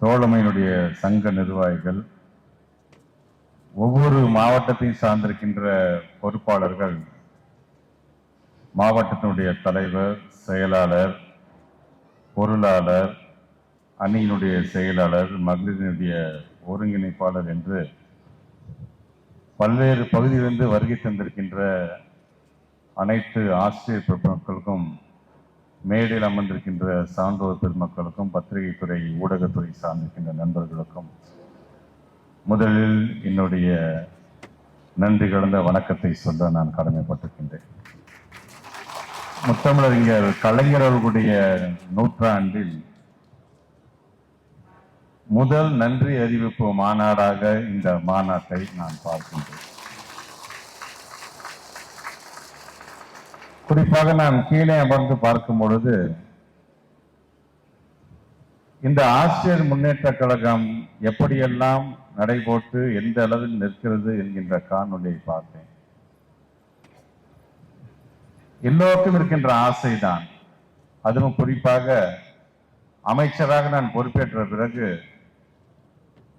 தோழமையினுடைய சங்க நிர்வாகிகள் ஒவ்வொரு மாவட்டத்தையும் சார்ந்திருக்கின்ற பொறுப்பாளர்கள் மாவட்டத்தினுடைய தலைவர் செயலாளர் பொருளாளர் அணியினுடைய செயலாளர் மகளிரினுடைய ஒருங்கிணைப்பாளர் என்று பல்வேறு பகுதியிலிருந்து வருகை தந்திருக்கின்ற அனைத்து ஆசிரியர் பெருமக்களுக்கும் மேடையில் அமர்ந்திருக்கின்ற சான்றோர் பெருமக்களுக்கும் பத்திரிகைத்துறை ஊடகத்துறை சார்ந்திருக்கின்ற நண்பர்களுக்கும் முதலில் என்னுடைய நன்றி கலந்த வணக்கத்தை சொல்ல நான் கடமைப்பட்டிருக்கின்றேன். முத்தமிழறிஞர் கலைஞர் அவர்களுடைய நூற்றாண்டில் முதல் நன்றி அறிவிப்பு மாநாடாக இந்த மாநாட்டை நான் பார்க்கின்றேன். குறிப்பாக நான் கீழே அமர்ந்து பார்க்கும் பொழுது இந்த ஆசிரியர் முன்னேற்ற கழகம் எப்படியெல்லாம் நடைபோட்டு எந்த அளவில் நிற்கிறது என்கின்ற காணொலியை பார்த்தேன். எல்லோருக்கும் இருக்கின்ற ஆசைதான். அதுவும் குறிப்பாக அமைச்சராக நான் பொறுப்பேற்ற பிறகு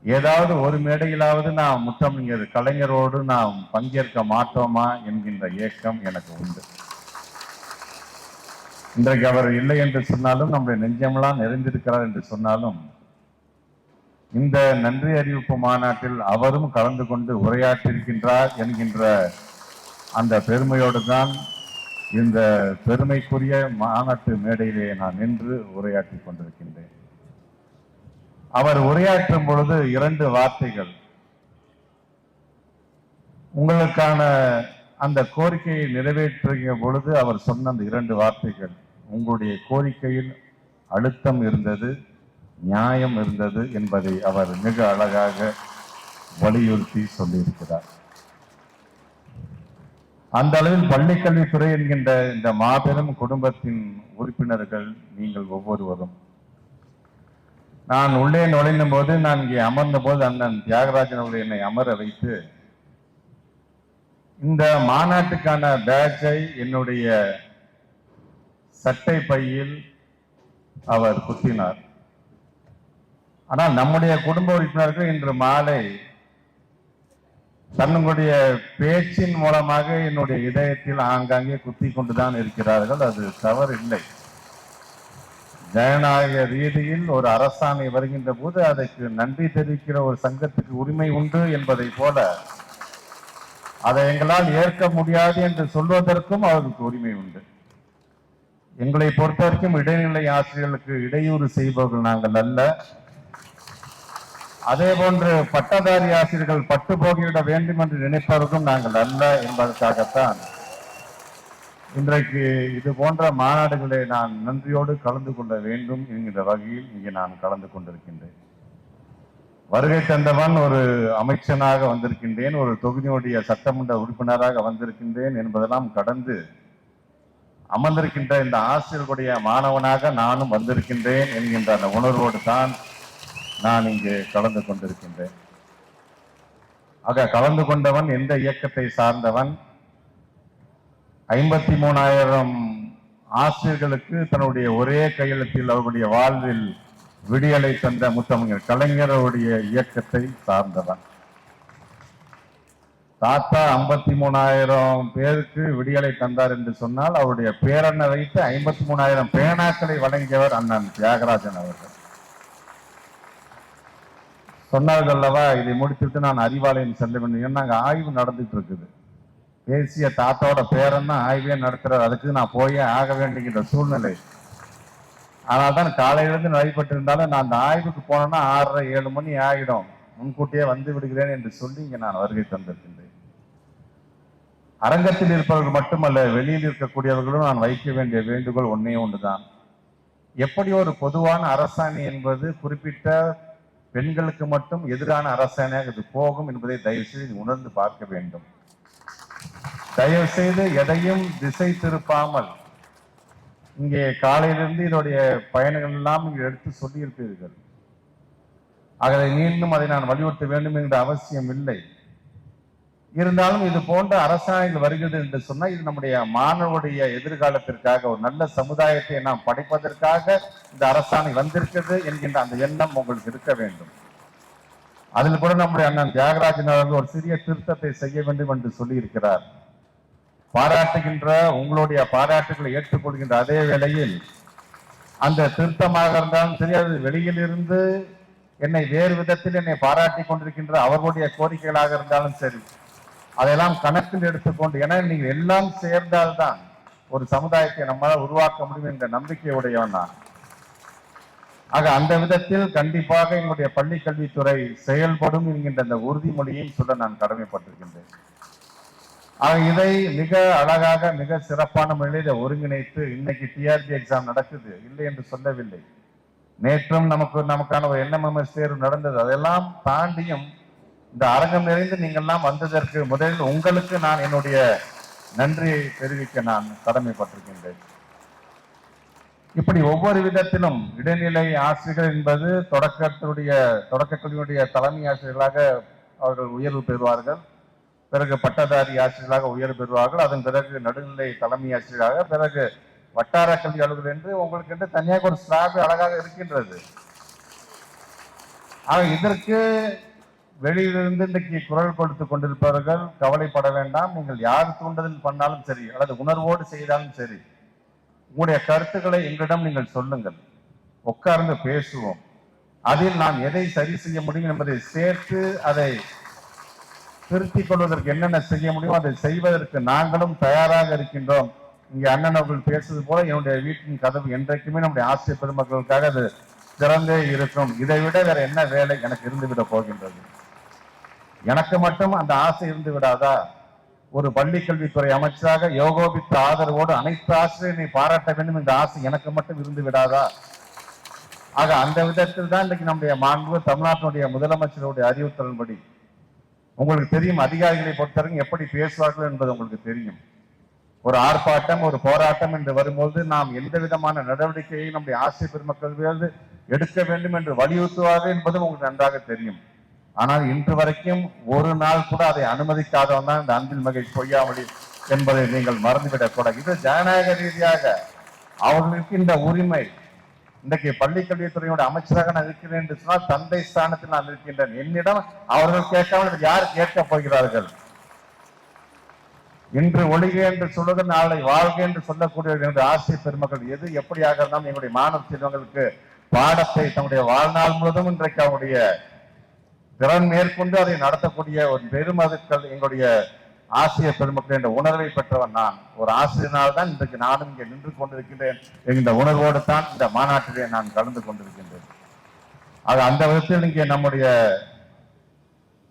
ஏதாவது ஒரு மேடையிலாவது நாம் முத்தமிழர் கலைஞரோடு நாம் பங்கேற்க மாட்டோமா என்கின்ற ஏக்கம் எனக்கு உண்டு. இன்றைக்கு அவர் இல்லை என்று சொன்னாலும் நம்முடைய நெஞ்சமெல்லாம் நிறைந்திருக்கிறார் என்று சொன்னாலும் இந்த நன்றி அறிவிப்பு மாநாட்டில் அவரும் கலந்து கொண்டு உரையாற்றிருக்கின்றார் என்கின்ற அந்த பெருமையோடு தான் இந்த பெருமைக்குரிய மாநாட்டு மேடையிலே நான் நின்று உரையாற்றிக் கொண்டிருக்கின்றேன். அவர் உரையாற்றும் பொழுது இரண்டு வார்த்தைகள். உங்களுக்கான அந்த கோரிக்கையை நிறைவேற்றிய பொழுது அவர் சொன்ன அந்த இரண்டு வார்த்தைகள். உங்களுடைய கோரிக்கையில் அழுத்தம் இருந்தது நியாயம் இருந்தது என்பதை அவர் மிக அழகாக வலியுறுத்தி சொல்லியிருக்கிறார். அந்த அளவில் பள்ளிக்கல்வித்துறை என்கின்ற இந்த மாபெரும் குடும்பத்தின் உறுப்பினர்கள் நீங்கள் ஒவ்வொருவரும். நான் உள்ளே நுழைந்த போது நான் இங்கே அமர்ந்த போது அண்ணன் தியாகராஜன் அவர்கள் என்னை அமர வைத்து இந்த மாநாட்டுக்கான பேட்சை என்னுடைய சட்டை பையில் அவர் குத்தினார். ஆனால் நம்முடைய குடும்ப உறுப்பினர்கள் இன்று மாலை தன்னுடைய பேச்சின் மூலமாக என்னுடைய இதயத்தில் ஆங்காங்கே குத்தி கொண்டுதான் இருக்கிறார்கள். அது தவறு இல்லை ஜனநாயக ரீதியில் ஒரு அரசாணை வருகின்ற போது அதற்கு நன்றி தெரிவிக்கிற ஒரு சங்கத்துக்கு உரிமை உண்டு என்பதை போல அதை எங்களால் ஏற்க முடியாது என்று சொல்வதற்கும் அவருக்கு உரிமை உண்டு. எங்களை பொறுத்த வரைக்கும் இடைநிலை ஆசிரியர்களுக்கு இடையூறு செய்பவர்கள் நாங்கள் அல்ல. அதே போன்று பட்டதாரி ஆசிரியர்கள் பட்டு போகிவிட வேண்டும் என்று நினைப்பவர்களும் நாங்கள் அல்ல என்பதற்காகத்தான் இன்றைக்கு இது போன்ற மாநாடுகளை நான் நன்றியோடு கலந்து கொள்ள வேண்டும் என்கிற வகையில் இங்கே நான் கலந்து கொண்டிருக்கின்றேன். வருகை தந்தவன் ஒரு அமைச்சனாக வந்திருக்கின்றேன் ஒரு தொகுதியுடைய சட்டமன்ற உறுப்பினராக வந்திருக்கின்றேன் என்பதெல்லாம் கடந்து அமர்ந்திருக்கின்ற இந்த ஆசிரியர்களுடைய மாணவனாக நானும் வந்திருக்கின்றேன் என்கின்ற அந்த உணர்வோடு தான் நான் இங்கு கலந்து கொண்டிருக்கின்றேன். ஆக கலந்து கொண்டவன் எந்த இயக்கத்தை சார்ந்தவன்? ஐம்பத்தி மூணாயிரம் ஆசிரியர்களுக்கு தன்னுடைய ஒரே கையெழுத்தில் அவருடைய வாழ்வில் விடியலை தந்த முத்தமிழர் கலைஞருடைய இயக்கத்தை சார்ந்தவன். தாத்தா ஐம்பத்தி மூணாயிரம் பேருக்கு விடியலை தந்தார் என்று சொன்னால் அவருடைய பேரண்ணை வைத்து ஐம்பத்தி மூணாயிரம் பேனாக்களை வழங்கியவர் அண்ணன் தியாகராஜன் அவர்கள். சொன்னார்கள் அல்லவா இதை முடித்துட்டு நான் அறிவாலயம் செல்ல வேண்டும். ஏன்னா ஆய்வு நடந்துட்டு இருக்குது தேசிய தாத்தாவோட பேரன்னா ஆய்வே நடத்துறாரு. அதுக்கு நான் போயே ஆக வேண்டிய சூழ்நிலை. ஆனால் தான் காலையிலிருந்து நடைபெற்றிருந்தாலும் நான் அந்த ஆய்வுக்கு போனேன்னா ஆறரை ஏழு மணி ஆகிடும் முன்கூட்டியே வந்து விடுகிறேன் என்று சொல்லி இங்கே நான் வருகை தந்திருக்கின்றேன். அரங்கத்தில் இருப்பவர்கள் மட்டுமல்ல வெளியில் இருக்கக்கூடியவர்களும் நான் வைக்க வேண்டிய வேண்டுகோள் ஒன்றே ஒன்றுதான். எப்படி ஒரு பொதுவான அரசாணை என்பது குறிப்பிட்ட பெண்களுக்கு மட்டும் எதிரான அரசாணையாக இது போகும் என்பதை தயவு செய்து உணர்ந்து பார்க்க வேண்டும். தயவுசெய்து எதையும் திசை திருப்பாமல் இங்கே காலையிலிருந்து இதோடைய பயணங்கள் எல்லாம் இங்கே எடுத்து சொல்லியிருப்பீர்கள். ஆகவே மீண்டும் அதை நான் வலியுறுத்த வேண்டும் என்ற அவசியம் இல்லை. இருந்தாலும் இது போன்ற அரசாணைகள் வருகிறது என்று சொன்னால் இது நம்முடைய மாணவருடைய எதிர்காலத்திற்காக ஒரு நல்ல சமுதாயத்தை நாம் படைப்பதற்காக இந்த அரசாணை வந்திருக்கிறது என்கின்ற அந்த எண்ணம் உங்களுக்கு இருக்க வேண்டும். அதில் கூட நம்முடைய அண்ணன் தியாகராஜன் அவர்கள் ஒரு சிறிய திருத்தத்தை செய்ய வேண்டும் என்று சொல்லியிருக்கிறார். பாராட்டுகின்ற உங்களுடைய பாராட்டுகளை ஏற்றுக்கொள்கின்ற அதே வேளையில் அந்த திருத்தமாக இருந்தாலும் சரி அது வெளியில் இருந்து என்னை வேறு விதத்தில் என்னை பாராட்டி கொண்டிருக்கின்ற அவர்களுடைய கோரிக்கைகளாக இருந்தாலும் சரி அதையெல்லாம் கணக்கில் எடுத்துக்கொண்டு ஏன்னா நீங்கள் எல்லாம் சேர்ந்தால்தான் ஒரு சமுதாயத்தை நம்மால் உருவாக்க முடியும் என்ற நம்பிக்கையுடையவன் நான். ஆக அந்த விதத்தில் கண்டிப்பாக எங்களுடைய பள்ளி கல்வித்துறை செயல்படும் என்கின்ற அந்த உறுதிமொழியும் சொல்ல நான் கடமைப்பட்டிருக்கின்றேன். ஆக இதை மிக அழகாக மிக சிறப்பான முறையில் இதை ஒருங்கிணைத்து இன்னைக்கு டிஆர்பி எக்ஸாம் நடக்குது. இல்லை என்று சொல்லவில்லை. நேற்றும் நமக்கு நமக்கான ஒரு என்எம்எம்எஸ் தேர்வு நடந்தது. அதெல்லாம் தாண்டியும் இந்த அரங்கம் நிறைந்து நீங்கள்லாம் வந்ததற்கு முதலில் உங்களுக்கு நான் என்னுடைய நன்றியை தெரிவிக்க நான் கடமைப்பட்டிருக்கின்றேன். இப்படி ஒவ்வொரு விதத்திலும் இடைநிலை ஆசிரியர்கள் என்பது தொடக்கத்தினுடைய தொடக்கக்கல்வியுடைய தலைமை ஆசிரியர்களாக அவர்கள் உயர்வு பெறுவார்கள். பிறகு பட்டதாரி ஆசிரியர்களாக உயர்வு பெறுவார்கள். அதன் பிறகு நடுநிலை தலைமை ஆசிரியராக பிறகு வட்டார கல்வி அலுவலர் என்று உங்களுக்கு என்று தனியாக ஒரு ஸ்லாப் அழகாக இருக்கின்றது. ஆக இதற்கு வெளியிலிருந்து இன்றைக்கு குரல் கொடுத்து கொண்டிருப்பவர்கள் கவலைப்பட வேண்டாம். நீங்கள் யார் தூண்டுதல் பண்ணாலும் சரி அல்லது உணர்வோடு செய்தாலும் சரி உங்களுடைய கருத்துக்களை எங்களிடம் நீங்கள் சொல்லுங்கள். உட்கார்ந்து பேசுவோம். அதில் நாம் எதை சரி செய்ய முடியும் என்பதை சேர்த்து அதை திருத்திக் கொள்வதற்கு என்னென்ன செய்ய முடியும் அதை செய்வதற்கு நாங்களும் தயாராக இருக்கின்றோம். இங்கே அண்ணன் அவர்கள் பேசுவது போல என்னுடைய வீட்டின் கதவு என்றைக்குமே நம்முடைய ஆசிரியர் பெருமக்களுக்காக அது திறந்தே இருக்கும். இதை விட வேற என்ன வேலை எனக்கு இருந்துவிட போகின்றது? எனக்கு மட்டும் அந்த ஆசை இருந்து விடாதா? ஒரு பள்ளி கல்வித்துறை அமைச்சராக யோகோபித்த ஆதரவோடு அனைத்து ஆசிரியரை பாராட்ட வேண்டும் என்ற ஆசை எனக்கு மட்டும் இருந்து விடாதா? ஆக அந்த விதத்தில் தான் இன்றைக்கு நம்முடைய மாண்பு தமிழ்நாட்டினுடைய முதலமைச்சருடைய அறிவுறுத்தலின்படி உங்களுக்கு தெரியும் அதிகாரிகளை பொறுத்தவரைக்கும் எப்படி பேசுவார்கள் என்பது உங்களுக்கு தெரியும். ஒரு ஆர்ப்பாட்டம் ஒரு போராட்டம் என்று வரும்போது நாம் எந்த விதமான நடவடிக்கையை நம்முடைய ஆசிரியர் பெருமக்கள் எடுக்க வேண்டும் என்று வலியுறுத்துவார்கள் என்பதும் உங்களுக்கு நன்றாக தெரியும். ஆனால் இன்று வரைக்கும் ஒரு நாள் கூட அதை அனுமதிக்காதவன் தான் இந்த அன்பில் மகை பொய்யாமொழி என்பதை நீங்கள் மறந்துவிடக்கூடாது இது ஜனநாயக ரீதியாக அவர்களுக்கு இந்த உரிமை. இன்றைக்கு பள்ளி அமைச்சராக நான் இருக்கிறேன் என்று சொன்னால் தந்தை ஸ்தானத்தில் நான் இருக்கின்றேன். என்னிடம் அவர்கள் கேட்காமல் யார் கேட்கப் போகிறார்கள்? இன்று ஒளிக என்று சொல்வது நாளை வாழ்க என்று சொல்லக்கூடிய என்னுடைய ஆசிய பெருமக்கள் எது எப்படியாக இருந்தாலும் எங்களுடைய மாணவ செல்வங்களுக்கு பாடத்தை தன்னுடைய வாழ்நாள் முழுவதும் இன்றைக்கு அவருடைய திறன் மேற்கொண்டு அதை நடத்தக்கூடிய ஒரு பெருமதுக்கள் எங்களுடைய ஆசிரியர் பெருமக்கள் என்ற உணர்வை பெற்றவன் நான். ஒரு ஆசிரியனால் தான் இன்றைக்கு நானும் இங்கே நின்று கொண்டிருக்கின்றேன் என்கின்ற உணர்வோடு தான் இந்த மாநாட்டிலே நான் கலந்து கொண்டிருக்கின்றேன். ஆக அந்த விதத்தில் இங்கே நம்முடைய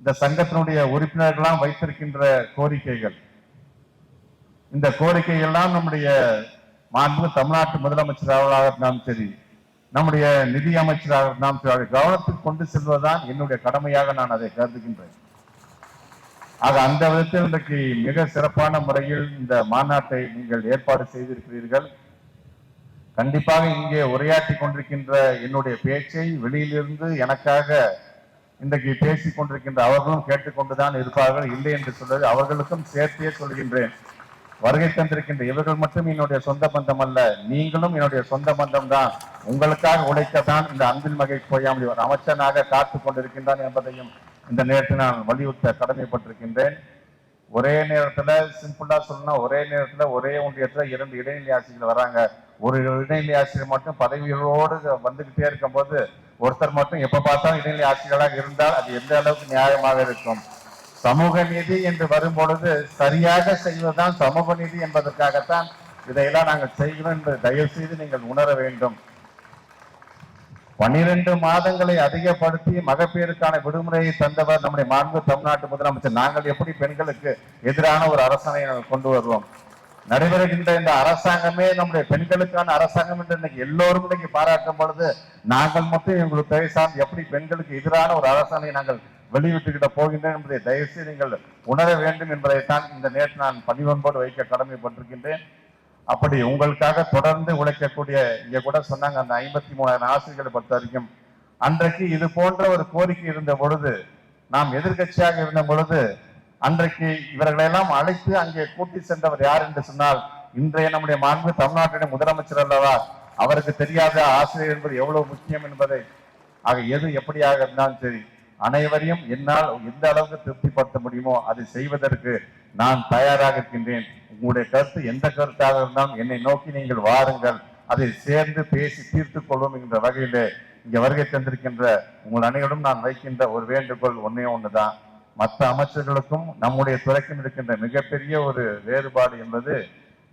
இந்த சங்கத்தினுடைய உறுப்பினர்கள்லாம் வைத்திருக்கின்ற கோரிக்கைகள். இந்த கோரிக்கை எல்லாம் நம்முடைய மாண்பு தமிழ்நாட்டு முதலமைச்சர் அவர்களாக இருந்தாலும் சரி நம்முடைய நிதி அமைச்சராக நாம் கவனத்துக்கு கொண்டு செல்வதுதான் என்னுடைய கடமையாக நான் அதை கருதுகின்றேன். ஆக அந்த விதத்தில் இன்றைக்கு மிக சிறப்பான முறையில் இந்த மாநாட்டை நீங்கள் ஏற்பாடு செய்திருக்கிறீர்கள். கண்டிப்பாக இங்கே உரையாற்றி கொண்டிருக்கின்ற என்னுடைய பேச்சை வெளியிலிருந்து எனக்காக இன்றைக்கு பேசிக் கொண்டிருக்கின்ற அவர்களும் கேட்டுக்கொண்டுதான் இருப்பார்கள். இல்லை என்று சொல்வது அவர்களுக்கும் சேர்த்தே சொல்கின்றேன். வருகை தந்திருக்கின்ற இவர்கள் மட்டும் என்னுடைய சொந்த பந்தம் அல்ல நீங்களும் என்னுடைய சொந்த பந்தம் தான். உங்களுக்காக உழைக்கத்தான் இந்த அன்பின் மகை பொய்யாமொழி ஒரு அமைச்சனாக காத்துக் கொண்டிருக்கின்றான் என்பதையும் இந்த நேரத்தில் நான் வலியுறுத்த கடமைப்பட்டிருக்கின்றேன். ஒரே நேரத்தில் சிம்பிளாக சொல்லணும்னா ஒரே நேரத்தில் ஒரே ஒன்றியத்தில் இரண்டு இடைநிலை ஆசிரியர்கள் வராங்க. ஒரு இடைநிலை ஆசிரியர் மட்டும் பதவிகளோடு வந்துகிட்டே இருக்கும்போது ஒருத்தர் மட்டும் எப்போ பார்த்தாலும் இடைநிலை ஆசிரியர்களாக இருந்தால் அது எந்த அளவுக்கு நியாயமாக இருக்கும்? சமூக நீதி என்று வரும் பொழுது சரியாக செய்வதுதான் சமூக நீதி என்பதற்காகத்தான் இதையெல்லாம் நாங்கள் செய்கிறோம் என்பதை தயவு செய்து நீங்கள் உணர வேண்டும். பன்னிரண்டு மாதங்களை அதிகப்படுத்தி மகப்பேறுக்கான விடுமுறையை தந்தவர் நம்முடைய மாண்பு தமிழ்நாட்டு முதலமைச்சர். நாங்கள் எப்படி பெண்களுக்கு எதிரான ஒரு அரசாணையை நாங்கள் கொண்டு வருவோம்? நடைபெறுகின்ற இந்த அரசாங்கமே நம்முடைய பெண்களுக்கான அரசாங்கம் என்று இன்னைக்கு எல்லோரும் இன்னைக்கு பாராட்டும் பொழுது நாங்கள் மட்டும் எங்களுக்கு தேவை சார்ந்து எப்படி பெண்களுக்கு எதிரான ஒரு அரசாணையை நாங்கள் வெளியிட்டுக்கிட்ட போகின்றேன் என்பதை தயவுசெய்து நீங்கள் உணர வேண்டும் என்பதைத்தான் இந்த நேற்று நான் பணிவன்போடு வைக்க கடமைப்பட்டிருக்கின்றேன். அப்படி உங்களுக்காக தொடர்ந்து உழைக்கக்கூடிய இங்கே கூட சொன்னாங்க அந்த ஐம்பத்தி மூணாயிரம் ஆசிரியர்களை பொறுத்த வரைக்கும். அன்றைக்கு இது போன்ற ஒரு கோரிக்கை இருந்த பொழுது நாம் எதிர்க்கட்சியாக இருந்த பொழுது அன்றைக்கு இவர்களெல்லாம் அழைத்து அங்கே கூட்டி சென்றவர் யார் என்று சொன்னால் இன்றைய நம்முடைய மாண்பு தமிழ்நாட்டின் முதலமைச்சர் அல்லவா? அவருக்கு தெரியாத ஆசிரியர் என்பது எவ்வளவு முக்கியம் என்பதை ஆக எது எப்படியாக இருந்தாலும் சரி அனைவரையும் என்னால் எந்த அளவுக்கு திருப்திப்படுத்த முடியுமோ அதை செய்வதற்கு நான் தயாராக இருக்கின்றேன். உங்களுடைய கருத்து எந்த கருத்தாக இருந்தாலும் என்னை நோக்கி நீங்கள் வாருங்கள். அதை சேர்ந்து பேசி தீர்த்து கொள்வோம் என்ற வகையிலே இங்கே வருகை தந்திருக்கின்ற உங்கள் அனைவரும் நான் வைக்கின்ற ஒரு வேண்டுகோள் ஒன்றே ஒன்று தான் மற்ற அமைச்சர்களுக்கும் நம்முடைய துறைக்கும் இருக்கின்ற மிகப்பெரிய ஒரு வேறுபாடு என்பது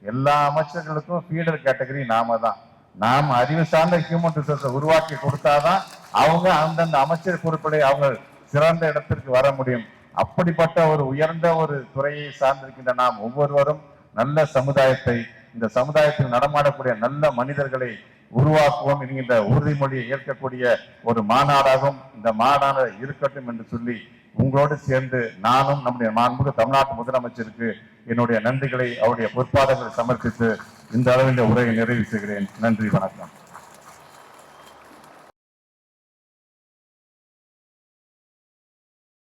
எல்லா அமைச்சர்களுக்கும் ஃபீடர் கேட்டகரி நாம தான். நாம் அறிவு சார்ந்த ஹியூமன் ரிசோர்ஸை உருவாக்கி கொடுத்தாதான் அவங்க அந்தந்த அமைச்சர் பொறுப்பிலே அவங்க சிறந்த இடத்திற்கு வர முடியும். அப்படிப்பட்ட ஒரு உயர்ந்த ஒரு துறையை சார்ந்திருக்கின்ற நாம் ஒவ்வொருவரும் நல்ல சமுதாயத்தை இந்த சமுதாயத்தில் நடமாடக்கூடிய நல்ல மனிதர்களை உருவாக்குவோம் என்கின்ற உறுதிமொழியை ஏற்கக்கூடிய ஒரு மாநாடாகவும் இந்த மாநாடு இருக்கட்டும் என்று சொல்லி உங்களோடு சேர்ந்து நானும் நம்முடைய மாண்புக்கு தமிழ்நாட்டு முதலமைச்சருக்கு என்னுடைய நன்றிகளை அவருடைய பொற்பாதங்களை சமர்ப்பித்து இந்த அளவில் உரையை நிறைவு செய்கிறேன். நன்றி வணக்கம்.